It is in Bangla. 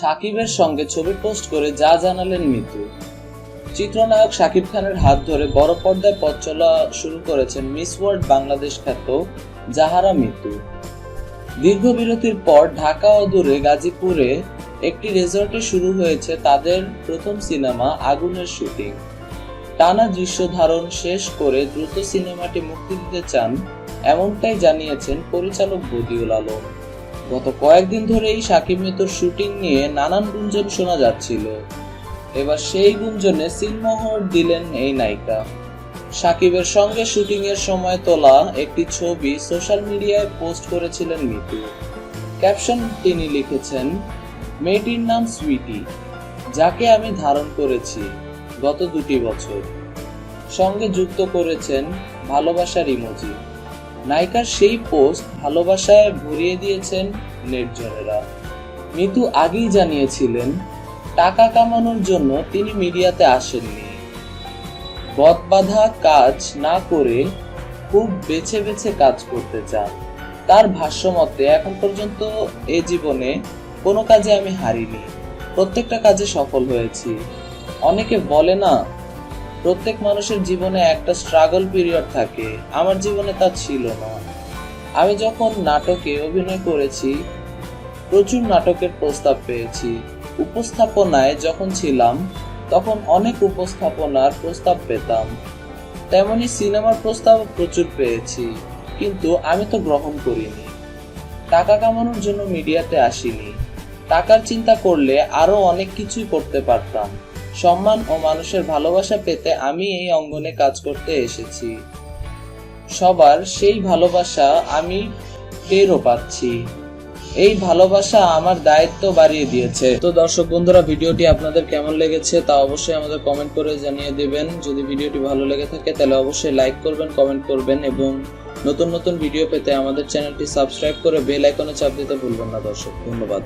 সাকিবের সঙ্গে ছবি পোস্ট করে যা জানালেন মিতু। চিত্রনায়ক শাকিব খানের হাত ধরে বড় পর্দায় পথ চলা শুরু করেছেন মিস ওয়ার্ল্ড বাংলাদেশ খ্যাত জাহারা মিতু। দীর্ঘ বিরতির পর ঢাকা অদূরে গাজীপুরে একটি রেজর্টে শুরু হয়েছে তাদের প্রথম সিনেমা আগুনের শুটিং। টানা দৃশ্য ধারণ শেষ করে দ্রুত সিনেমাটি মুক্তি দিতে চান, এমনটাই জানিয়েছেন পরিচালক বদিউল আলম। গত কয়েকদিন ধরেই সাকিব মিতুর শুটিং নিয়ে নানান গুঞ্জন শোনা যাচ্ছিল। এবার সেই গুঞ্জনে সিলমোহর দিলেন এই নায়িকা। সাকিবের সঙ্গে শুটিং এর সময় তোলা একটি ছবি সোশ্যাল মিডিয়ায় পোস্ট করেছিলেন মিতু। ক্যাপশন তিনি লিখেছেন, মেয়েটির নাম সুইটি, যাকে আমি ধারণ করেছি গত দুটি বছর। সঙ্গে যুক্ত করেছেন ভালোবাসার ইমোজি। নায়িকার সেই পোস্ট ভালোবাসায় ভরিয়ে দিয়েছেন নেটজনেরা মিতু আগেই জানিয়েছিলেন, টাকা কামানোর জন্য তিনি মিডিয়াতে আসেননি। বদবাধা কাজ না করে খুব বেছে বেছে কাজ করতে চান। তার ভাষ্যমতে এখন পর্যন্ত এ জীবনে কোনো কাজে আমি হারিনি। প্রত্যেকটা কাজে সফল হয়েছি। অনেকে বলে না প্রত্যেক মানুষের জীবনে একটা স্ট্রাগল পিরিয়ড থাকে। আমার জীবনে তা ছিল না। আমি যখন নাটকে অভিনয় করেছি, প্রচুর নাটকের প্রস্তাব পেয়েছি। উপস্থাপনায় যখন ছিলাম, তখন অনেক উপস্থাপনার প্রস্তাব পেতাম। তেমনি সিনেমার প্রস্তাব প্রচুর পেয়েছি, কিন্তু আমি তো গ্রহণ করিনি। টাকা কামানোর জন্য মিডিয়াতে আসিনি। টাকার চিন্তা করলে আরও অনেক কিছুই করতে পারতাম। সম্মান ও মানুষের ভালোবাসা পেতে আমি এই অঙ্গনে কাজ করতে এসেছি। সবার সেই ভালোবাসা আমি টেরও পাচ্ছি। এই ভালোবাসা আমার দায়িত্ব বাড়িয়ে দিয়েছে। তো দর্শক বন্ধুরা, ভিডিওটি আপনাদের কেমন লেগেছে তা অবশ্যই আমাদের কমেন্ট করে জানিয়ে দেবেন। যদি ভিডিওটি ভালো লেগে থাকে, তাহলে অবশ্যই লাইক করবেন কমেন্ট করবেন এবং নতুন নতুন ভিডিও পেতে আমাদের চ্যানেলটি সাবস্ক্রাইব করে বেল আইকনে চাপ দিতে ভুলবেন না দর্শক। ধন্যবাদ।